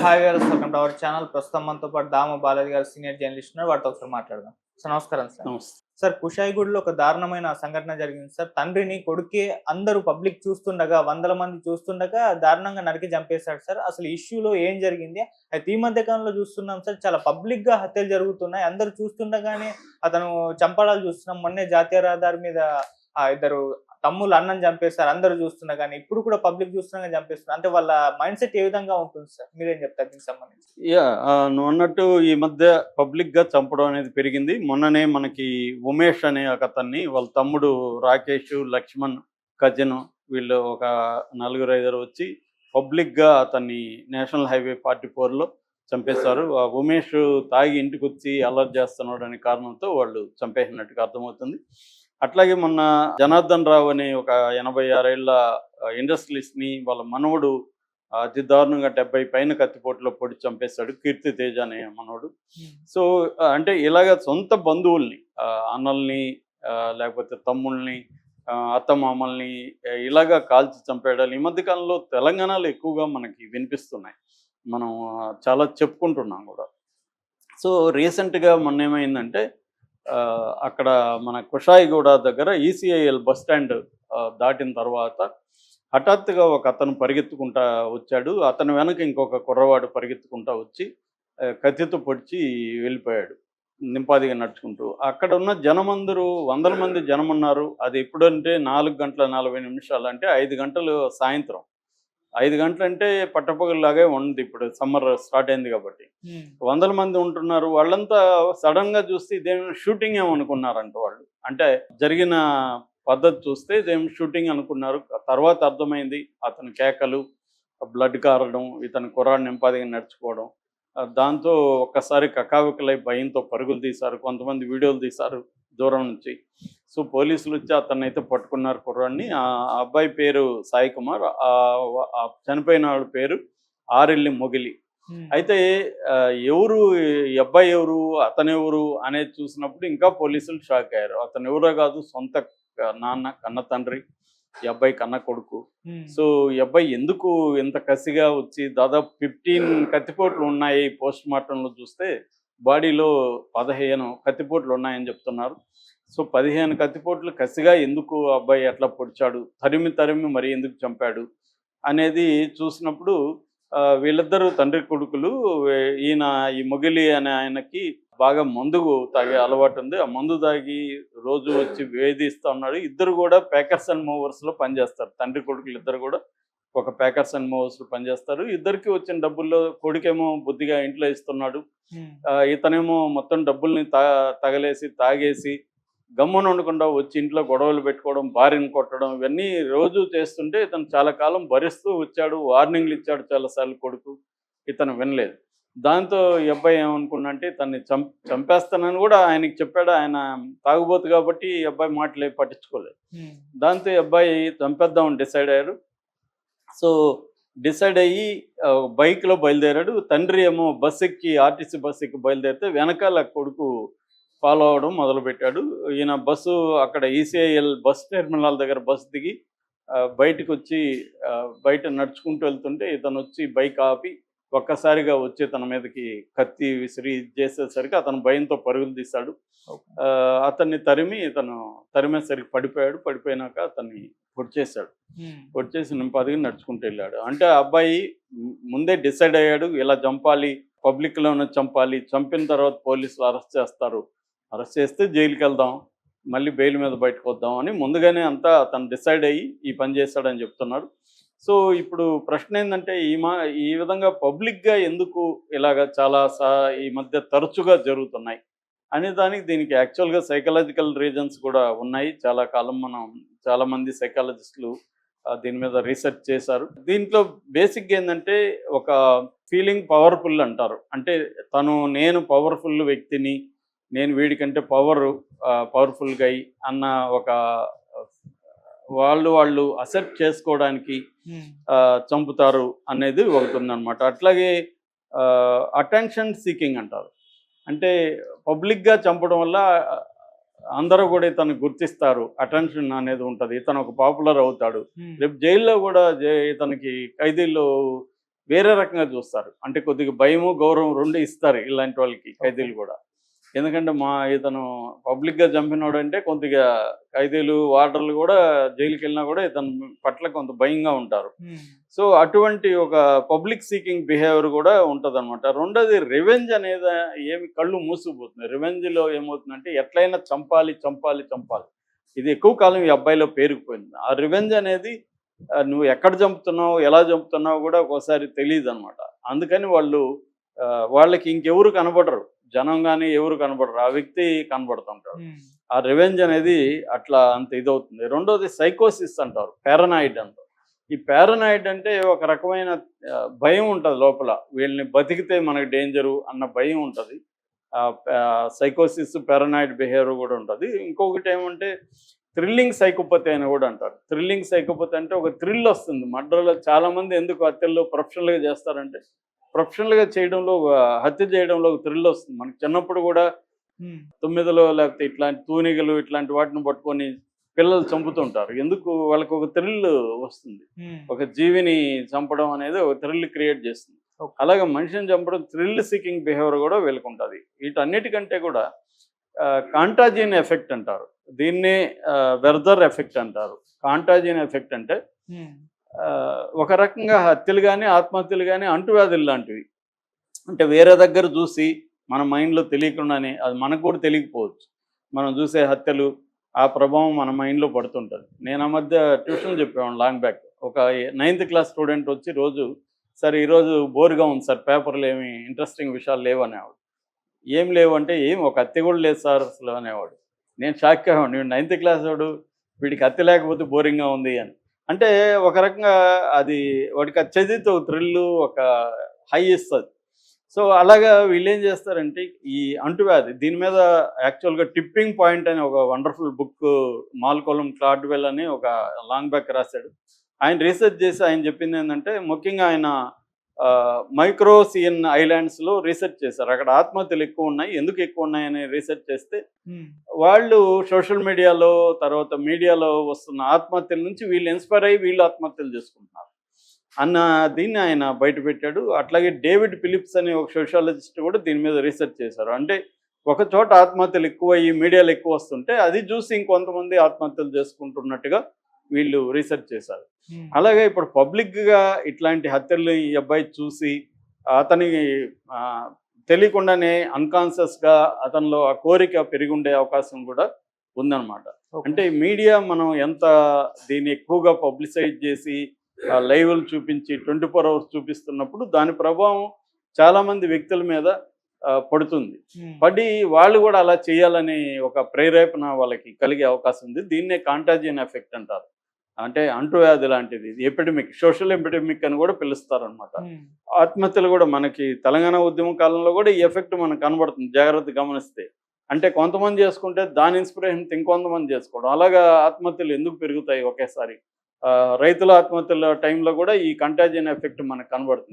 Hi గారు welcome to our channel ప్రస్తుతం మనతో పాటు దామ బాలాజీ గారు సీనియర్ జర్నలిస్ట్ ఉన్నారు. వాటితో ఒకసారి మాట్లాడదాం. సార్ నమస్కారం సార్. సార్ కుషాయిగూడలో ఒక దారుణమైన సంఘటన జరిగింది సార్. తండ్రిని కొడుకే అందరూ పబ్లిక్ చూస్తుండగా వందల మంది చూస్తుండగా దారుణంగా నరికి చంపేశాడు సార్. అసలు ఇష్యూలో ఏం జరిగింది? అయితే ఈ మధ్య కాలంలో చూస్తున్నాం సార్ చాలా పబ్లిక్గా హత్యలు జరుగుతున్నాయి. అందరూ చూస్తుండగానే అతను చంపడాలు చూస్తున్నాం. మొన్నే జాతీయ రహదారి మీద ఆ ఇద్దరు తమ్ముళ్ళు అన్నం చంపేస్తారు అందరూ చూస్తున్నా కానీ ఇప్పుడు కూడా పబ్లిక్ చూస్తున్నా చంపేస్తున్నారు అంటే వాళ్ళ మైండ్ సెట్ ఏ విధంగా ఉంటుంది సార్? మీరేం చెప్తారు దీనికి సంబంధించి? యా నువ్వు అన్నట్టు ఈ మధ్య పబ్లిక్గా చంపడం అనేది పెరిగింది. మొన్ననే మనకి ఉమేష్ అనే ఒక అతన్ని వాళ్ళ తమ్ముడు రాకేష్ లక్ష్మణ్ కజిన్ వీళ్ళు ఒక నలుగురు ఐదారు వచ్చి పబ్లిక్గా అతన్ని నేషనల్ హైవే ఫార్టీ లో చంపేశారు. ఆ ఉమేష్ తాగి ఇంటికి వచ్చి అలర్ట్ చేస్తున్నాడు అనే కారణంతో వాళ్ళు చంపేసినట్టుగా అర్థమవుతుంది. అట్లాగే మొన్న జనార్దన్ రావు అనే ఒక ఎనభై ఆరేళ్ళ ఇండస్ట్రియలిస్ట్ని వాళ్ళ మనవడు అతి దారుణంగా డెబ్బై పైన కత్తిపోటులో పొడి చంపేశాడు కీర్తి తేజ అనే మనోడు సో ఆ, అంటే ఇలాగ సొంత బంధువుల్ని అన్నల్ని లేకపోతే తమ్ముళ్ళని ఆ, అత్తమామల్ని ఇలాగా కాల్చి చంపేయడాలు. ఈ మధ్య కాలంలో తెలంగాణలో ఎక్కువగా మనకి వినిపిస్తున్నాయి. మనం చాలా చెప్పుకుంటున్నాం కూడా. సో రీసెంట్గా మొన్న ఏమైందంటే అక్కడ మన కుషాయిగూడ దగ్గర ఈసీఐఎల్ బస్ స్టాండ్ దాటిన తర్వాత హఠాత్తుగా ఒక అతను పరిగెత్తుకుంటా వచ్చాడు. అతని వెనక ఇంకొక కుర్రవాడు పరిగెత్తుకుంటా వచ్చి కత్తితో పొడిచి వెళ్ళిపోయాడు. నింపాదిగా నడుచుకుంటూ. అక్కడ ఉన్న జనమందరూ వందల మంది జనం ఉన్నారు అది ఎప్పుడంటే నాలుగు గంటల నలభై నిమిషాలు అంటే ఐదు గంటలు సాయంత్రం. ఐదు గంటలు అంటే పట్టపగలాగే ఉంది ఇప్పుడు సమ్మర్ స్టార్ట్ అయింది కాబట్టి. వందల మంది ఉంటున్నారు. వాళ్ళంతా సడన్గా చూస్తే ఇదేం షూటింగ్ ఏమనుకున్నారంట వాళ్ళు? అంటే జరిగిన పద్ధతి చూస్తే ఇదేం షూటింగ్ అనుకున్నారు. తర్వాత అర్థమైంది అతని కేకలు బ్లడ్ కారడం ఇతని కుర్రాడు నింపాదిగా నడుచుకోవడం దాంతో ఒక్కసారి కకావికలై భయంతో పరుగులు తీశారు. కొంతమంది వీడియోలు తీశారు దూరం నుంచి. సో పోలీసులు వచ్చి అతన్ని అయితే పట్టుకున్నారు కుర్రాడిని ఆ అబ్బాయి పేరు సాయి కుమార్. చనిపోయిన వాడి పేరు ఆరెల్లి మొగిలి. అయితే ఎవరు ఈ అబ్బాయి ఎవరు అతను ఎవరు అనేది చూసినప్పుడు ఇంకా పోలీసులు షాక్ అయ్యారు. అతను ఎవరో కాదు సొంత నాన్న కన్న తండ్రి ఈ అబ్బాయి కన్న కొడుకు. సో ఈ అబ్బాయి ఎందుకు ఇంత కసిగా వచ్చి దాదాపు ఫిఫ్టీన్ కత్తిపోట్లు ఉన్నాయి పోస్ట్ మార్టంలో చూస్తే బాడీలో పదిహేను కత్తిపోట్లు ఉన్నాయని చెప్తున్నారు. సో పదిహేను కత్తిపోట్లు కసిగా ఎందుకు అబ్బాయి అట్లా పొడిచాడు తరిమి తరిమి మరి ఎందుకు చంపాడు అనేది చూసినప్పుడు వీళ్ళిద్దరూ తండ్రి కొడుకులు ఈయన ఈ మొగిలి అనే ఆయనకి బాగా మందు తాగే అలవాటు ఉంది. ఆ మందు తాగి రోజు వచ్చి వేధిస్తూ ఉన్నాడు. ఇద్దరు కూడా ప్యాకర్స్ అండ్ మూవర్స్లో పనిచేస్తారు. తండ్రి కొడుకులు ఇద్దరు కూడా ఒక ప్యాకర్స్ అండ్ మూవర్స్లో పనిచేస్తారు. ఇద్దరికి వచ్చిన డబ్బుల్లో కొడుకేమో బుద్ధిగా ఇంట్లో ఇస్తున్నాడు. ఆ, ఇతనేమో మొత్తం డబ్బుల్ని తా తగలేసి తాగేసి గమ్మున ఉండకుండా వచ్చి ఇంట్లో గొడవలు పెట్టుకోవడం భార్యను కొట్టడం ఇవన్నీ రోజు చేస్తుంటే ఇతను చాలా కాలం భరిస్తూ వచ్చాడు వార్నింగ్లు ఇచ్చాడు చాలాసార్లు కొడుకు. ఇతను వినలేదు. దాంతో ఈ అబ్బాయి ఏమనుకున్నంటే తన్ని చంప్ చంపేస్తానని కూడా ఆయనకి చెప్పాడు. ఆయన తాగుబోతు కాబట్టి ఈ అబ్బాయి మాటలు పట్టించుకోలేదు. దాంతో ఈ అబ్బాయి చంపేద్దామని డిసైడ్ అయ్యారు సో డిసైడ్ అయ్యి బైక్లో బయలుదేరాడు. తండ్రి ఏమో బస్ ఎక్కి ఆర్టీసీ బస్ ఎక్కి బయలుదేరితే వెనకాల కొడుకు ఫాలో అవడం మొదలుపెట్టాడు. ఈయన బస్సు అక్కడ ఈసీఐఎల్ బస్ టెర్మినల్ దగ్గర బస్ దిగి బయటకు వచ్చి బయట నడుచుకుంటూ వెళ్తుంటే ఇతను వచ్చి బైక్ ఆపి ఒక్కసారిగా వచ్చి తన మీదకి కత్తి విసిరి చేసేసరికి అతను భయంతో పరుగులు తీశాడు. ఆ, అతన్ని తరిమి ఇతను తరిమేసరికి పడిపోయాడు. పడిపోయినాక అతన్ని పొడిచేశాడు. వచ్చేసి నింపాదిగా నడుచుకుంటూ వెళ్ళాడు. అంటే అబ్బాయి ముందే డిసైడ్ అయ్యాడు ఇలా చంపాలి పబ్లిక్లోనే చంపాలి చంపిన తర్వాత పోలీసులు అరెస్ట్ చేస్తారు అరెస్ట్ చేస్తే జైలుకి వెళ్దాం మళ్ళీ బెయిల్ మీద బయటకు వద్దాం అని ముందుగానే అంతా అతను డిసైడ్ అయ్యి ఈ పని చేస్తాడని చెప్తున్నాడు. సో ఇప్పుడు ప్రశ్న ఏంటంటే ఈ మా ఈ విధంగా పబ్లిక్గా ఎందుకు ఇలాగ చాలా సా ఈ మధ్య తరచుగా జరుగుతున్నాయి అనే దానికి దీనికి యాక్చువల్గా సైకలాజికల్ రీజన్స్ కూడా ఉన్నాయి. చాలా కాలం మనం చాలామంది సైకాలజిస్టులు దీని మీద రీసెర్చ్ చేశారు. దీంట్లో బేసిక్గా ఏంటంటే ఒక ఫీలింగ్ పవర్ఫుల్ అంటారు. అంటే తను నేను పవర్ఫుల్ వ్యక్తిని నేను వీడికంటే పవర్ పవర్ఫుల్ గై అన్న ఒక వాళ్ళు వాళ్ళు అసెప్ట్ చేసుకోవడానికి ఆ, చంపుతారు అనేది ఒకటి ఉందన్నమాట. అట్లాగే అటెన్షన్ సీకింగ్ అంటారు. అంటే పబ్లిక్గా చంపడం వల్ల అందరూ కూడా ఇతను గుర్తిస్తారు. అటెన్షన్ అనేది ఉంటుంది. ఇతను ఒక పాపులర్ అవుతాడు. రేపు జైల్లో కూడా ఇతనికి ఖైదీల్లో వేరే రకంగా చూస్తారు. అంటే కొద్దిగా భయము గౌరవం రెండు ఇస్తారు ఇలాంటి వాళ్ళకి ఖైదీలు కూడా. ఎందుకంటే మా ఇతను పబ్లిక్గా చంపినోడు అంటే కొద్దిగా ఖైదీలు వార్డర్లు కూడా జైలుకి వెళ్ళినా కూడా ఇతను పట్ల కొంత భయంగా ఉంటారు. సో అటువంటి ఒక పబ్లిక్ సీకింగ్ బిహేవియర్ కూడా ఉంటుంది అనమాట రెండోది రివెంజ్ అనేది ఏమి కళ్ళు మూసుకుపోతుంది రివెంజ్లో ఏమవుతుందంటే ఎట్లయినా చంపాలి చంపాలి చంపాలి. ఇది ఎక్కువ కాలం ఈ అబ్బాయిలో పేరుకుపోయింది. ఆ రివెంజ్ అనేది నువ్వు ఎక్కడ చంపుతున్నావు ఎలా చంపుతున్నావు కూడా ఒక్కోసారి తెలియదు అనమాట అందుకని వాళ్ళు వాళ్ళకి ఇంకెవరు కనబడరు. జనం కానీ ఎవరు కనబడరు. ఆ వ్యక్తి కనబడుతుంటాడు. ఆ రివెంజ్ అనేది అట్లా అంత ఇదవుతుంది. రెండోది సైకోసిస్ అంటారు. పారనాయిడ్ అంటారు. ఈ పారనాయిడ్ అంటే ఒక రకమైన భయం ఉంటుంది లోపల. వీళ్ళని బతికితే మనకు డేంజరు అన్న భయం ఉంటుంది. సైకోసిస్ పారనాయిడ్ బిహేవియర్ కూడా ఉంటుంది. ఇంకొకటి ఏమంటే థ్రిల్లింగ్ సైకోపతి అని కూడా అంటారు. థ్రిల్లింగ్ సైకోపతి అంటే ఒక థ్రిల్ వస్తుంది. మర్డర్లో చాలా మంది ఎందుకు హత్యల్లో ప్రొఫెషనల్గా చేస్తారంటే ప్రొఫెషనల్గా చేయడంలో హత్య చేయడంలో థ్రిల్ వస్తుంది. మనకి చిన్నప్పుడు కూడా తొమ్మిదిలో లేకపోతే ఇట్లాంటి తూనిగలు ఇట్లాంటి వాటిని పట్టుకొని పిల్లలు చంపుతుంటారు. ఎందుకు? వాళ్ళకి ఒక థ్రిల్ వస్తుంది. ఒక జీవిని చంపడం అనేది ఒక థ్రిల్ క్రియేట్ చేస్తుంది. అలాగే మనిషిని చంపడం థ్రిల్ సీకింగ్ బిహేవియర్ కూడా వీళ్ళకి ఉంటుంది వీటన్నిటికంటే కూడా కాంటాజిన్ ఎఫెక్ట్ అంటారు. దీన్నే వెర్దర్ ఎఫెక్ట్ అంటారు. కాంటాజిన్ ఎఫెక్ట్ అంటే ఒక రకంగా హత్యలు కానీ ఆత్మహత్యలు కానీ అంటువ్యాధులు లాంటివి. అంటే వేరే దగ్గర చూసి మన మైండ్లో తెలియకుండానే అది మనకు కూడా తెలియకపోవచ్చు. మనం చూసే హత్యలు ఆ ప్రభావం మన మైండ్లో పడుతుంటుంది. నేను ఆ మధ్య ట్యూషన్ చెప్పేవాడు లాంగ్ బ్యాక్. ఒక నైన్త్ క్లాస్ స్టూడెంట్ వచ్చి రోజు సార్ ఈరోజు బోర్గా ఉంది సార్ పేపర్లు ఏమి ఇంట్రెస్టింగ్ విషయాలు లేవు అనేవాడు. ఏం లేవు అంటే ఏం ఒక హత్య కూడా లేదు సార్ అసలు అనేవాడు. నేను షాక్ అయ్యాడు నేను నైన్త్ క్లాస్ వాడు వీడికి హత్య లేకపోతే బోరింగ్గా ఉంది అని. అంటే ఒక రకంగా అది వాడికి అది చదివితే ఒక థ్రిల్ ఒక హై ఇస్తుంది. సో అలాగా వీళ్ళు ఏం చేస్తారంటే ఈ అంటువ్యాధి దీని మీద యాక్చువల్గా టిప్పింగ్ పాయింట్ అని ఒక వండర్ఫుల్ బుక్ మాల్కోలం క్లాడ్వెల్ అని ఒక లాంగ్ బ్యాక్ రాశాడు. ఆయన రీసెర్చ్ చేసి ఆయన చెప్పింది ఏంటంటే ముఖ్యంగా ఆయన మైక్రోసియన్ ఐలాండ్స్లో రీసెర్చ్ చేశారు. అక్కడ ఆత్మహత్యలు ఎక్కువ ఉన్నాయి. ఎందుకు ఎక్కువ ఉన్నాయని రీసెర్చ్ చేస్తే వాళ్ళు సోషల్ మీడియాలో తర్వాత మీడియాలో వస్తున్న ఆత్మహత్యల నుంచి వీళ్ళు ఇన్స్పైర్ అయ్యి వీళ్ళు ఆత్మహత్యలు చేసుకుంటున్నారు. అన్న దీన్ని ఆయన బయట పెట్టాడు అట్లాగే డేవిడ్ ఫిలిప్స్ అనే ఒక సోషాలజిస్ట్ కూడా దీని మీద రీసెర్చ్ చేశారు. అంటే ఒక చోట ఆత్మహత్యలు ఎక్కువ అయ్యి మీడియాలో ఎక్కువ వస్తుంటే అది చూసి ఇంకొంతమంది ఆత్మహత్యలు చేసుకుంటున్నట్టుగా వీళ్ళు రీసెర్చ్ చేశారు. అలాగే ఇప్పుడు పబ్లిక్గా ఇట్లాంటి హత్యలు ఈ అబ్బాయి చూసి అతని తెలియకుండానే అన్కాన్షియస్గా అతనిలో ఆ కోరిక పెరిగి ఉండే అవకాశం కూడా ఉందన్నమాట. అంటే మీడియా మనం ఎంత దీన్ని ఎక్కువగా పబ్లిసైజ్ చేసి లైవ్లు చూపించి ట్వంటీ ఫోర్ అవర్స్ చూపిస్తున్నప్పుడు దాని ప్రభావం చాలామంది వ్యక్తుల మీద పడుతుంది. పడి వాళ్ళు కూడా అలా చేయాలని ఒక ప్రేరేపణ వాళ్ళకి కలిగే అవకాశం ఉంది. దీన్నే కాంటాజియన్ ఎఫెక్ట్ అంటారు. అంటే అంటువ్యాధి లాంటిది. ఎపిడమిక్ సోషల్ ఎపిడమిక్ అని కూడా పిలుస్తారు అనమాట ఆత్మహత్యలు కూడా మనకి తెలంగాణ ఉద్యమ కాలంలో కూడా ఈ ఎఫెక్ట్ మనకు కనబడుతుంది. జాగ్రత్త గమనిస్తే. అంటే కొంతమంది చేసుకుంటే దాని ఇన్స్పిరేషన్ ఇంకొంతమంది చేసుకోవడం. అలాగా ఆత్మహత్యలు ఎందుకు పెరుగుతాయి ఒకేసారి? రైతుల ఆత్మహత్యల టైంలో కూడా ఈ కంటాజియన్ ఎఫెక్ట్ మనకు కనబడుతుంది.